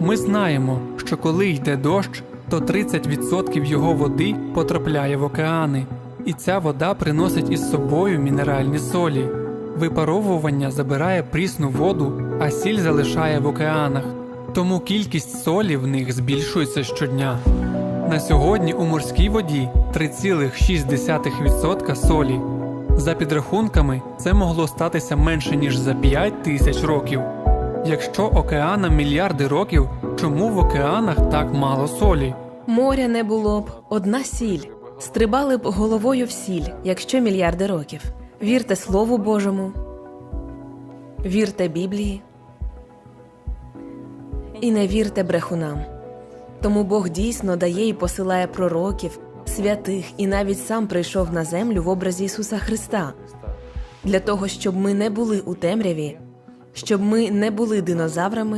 Ми знаємо, що коли йде дощ, то 30% його води потрапляє в океани, і ця вода приносить із собою мінеральні солі. Випаровування забирає прісну воду, а сіль залишає в океанах, тому кількість солі в них збільшується щодня. На сьогодні у морській воді 3,6% солі. За підрахунками, це могло статися менше ніж за 5 тисяч років. Якщо океанам мільярди років, чому в океанах так мало солі? Моря не було б одна сіль. Стрибали б головою в сіль, якщо мільярди років. Вірте Слову Божому, вірте Біблії і не вірте брехунам. Тому Бог дійсно дає і посилає пророків, святих, і навіть сам прийшов на землю в образі Ісуса Христа для того, щоб ми не були у темряві, щоб ми не були динозаврами.